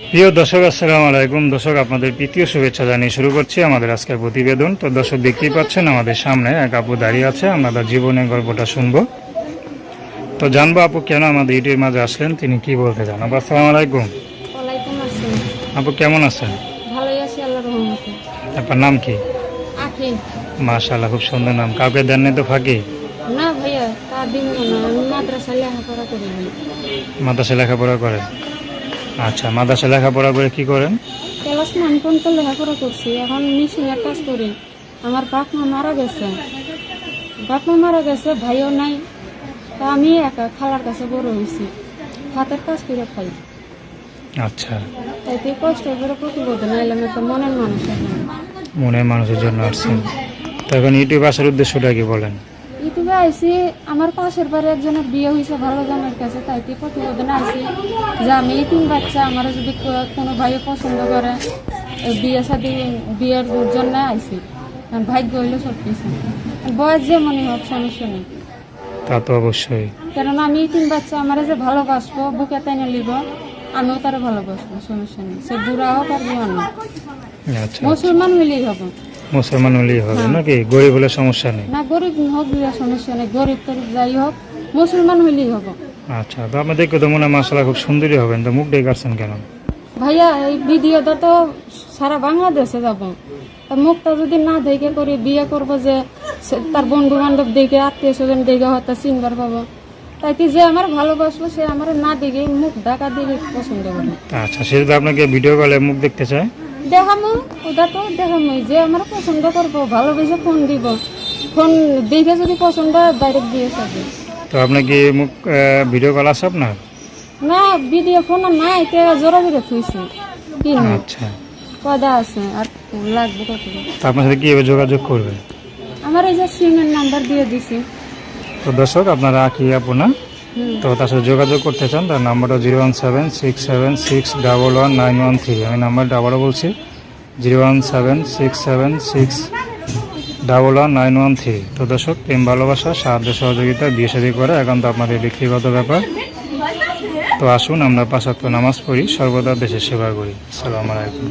প্রিয় দর্শক আসসালামু আলাইকুম। দর্শক আপনাদের তৃতীয় শুভেচ্ছা জানিয়ে শুরু করছি আমাদের আজকের প্রতিবেদন। তো দর্শক দেখতেই পাচ্ছেন আমাদের সামনে এক আপু দাঁড়িয়ে আছে। আমরা তার জীবনের গল্পটা শুনব। তো জানব আপু কেন আমাদের ইউটিউবের মাঝে আসলেন? তিনি কি বলতে চান? আপু আসসালামু আলাইকুম। আপু কেমন আছেন? আপনার নাম কি? আখি মাশাআল্লাহ খুব সুন্দর নাম। কাউকে দেন তো ফাঁকি? মাদ্রাসায় লেখাপড়া করেন? আচ্ছা মাদ্রাসা লেখাপড়া করে কি করেন? ক্লাস নাইন পর্যন্ত লেখাপড়া করছি এখন মিশিংয়ের কাজ করি। আমার বাপ মা মারা গেছে। বাপ মা মারা গেছে ভাইও নাই তা আমি একা খালার কাছে বড় হয়েছি। হাতের কাজ করে খাই। আচ্ছা। তাইতে কষ্ট করে প্রতিবোধ নাইলাম একটা মনের মানুষ এখন মনের মানুষের জন্য আসছেন। তো এখন ইউটিউব আসার উদ্দেশ্যটা কি বলেন? আইসি আমার পাশের বাড়ি একজনের বিয়ে হয়েছে ভালো জামাইয়ের কাছে তাইতে প্রতিবেদনে আইসি যে আমি তিন বাচ্চা আমার যদি কো- কোনো ভাইয়ে পছন্দ করে বিয়ে সাথে বিয়ের জন্য আইসি কারণ ভাগ্য হইল সব কিছু বয়স যেমনই হোক সমস্যা নেই। তা তো অবশ্যই। কারণ আমি তিন বাচ্চা আমার যে ভালোবাসবো বুকে তাইনে লিব আমিও তারা ভালোবাসবো সমস্যা নেই। সে বুড়া হোক আর জোয়ান হোক আচ্ছা। মুসলমান হইলেই হবে। মুসলমান হলেই হবে নাকি? গরিব হলে সমস্যা নেই? না গরিব হোক সমস্যা নেই। গরিব টরিব যাই হোক মুসলমান হলেই হবে। আচ্ছা তো আপনাদের তো মনে হয় মাসালা খুব সুন্দরী হবেন। তো মুখ ডেকে আসছেন কেন? ভাইয়া এই ভিডিওটা তো সারা বাংলাদেশে যাব। তা মুখটা যদি না দেখে করে বিয়ে করব যে তার বন্ধু বান্ধব দেখে আত্মীয় স্বজন দেখে হয়তো চিনবার পাবো। তাই কি যে আমার ভালোবাসবো সে আমার না দেখে মুখ ডাকা দেখে পছন্দ করে। আচ্ছা সে যদি আপনাকে ভিডিও কলে মুখ দেখতে চায়? দেখামো ওটা তো দেখামো যে আমার পছন্দ করব ভালোবেসে ফোন দিব। ফোন দেখে যদি পছন্দ ডাইরেক্ট দিয়ে থাকবে তো আপনার কি মুখ ভিডিও কল আছে আপনার? না ভিডিও ফোন না এটা জোরা করে থুইছি? কিন আচ্ছা। কদা আছে? আর লাগবে কত তো আপনার সাথে কীভাবে যোগাযোগ করবে? আমার এই যে সিমের নাম্বার দিয়ে দিছি। তো দর্শক আপনারা কি আপনা হুম। তো তার সাথে যোগাযোগ করতে চান, তার নাম্বারটা zero one seven six seven six double one nine one three. আমি নাম্বারটা আবারও বলছি, zero one seven six seven six double one nine one three. তো দর্শক, প্রেম, ভালোবাসা, সাহায্য, সহযোগিতা, বিয়ে করে এখন তো আপনাদের ব্যক্তিগত ব্যাপার। তো আসুন, আমরা পাঁচাত্তর নামাজ পড়ি, সর্বদা দেশের সেবা করি। সালাম আলাইকুম।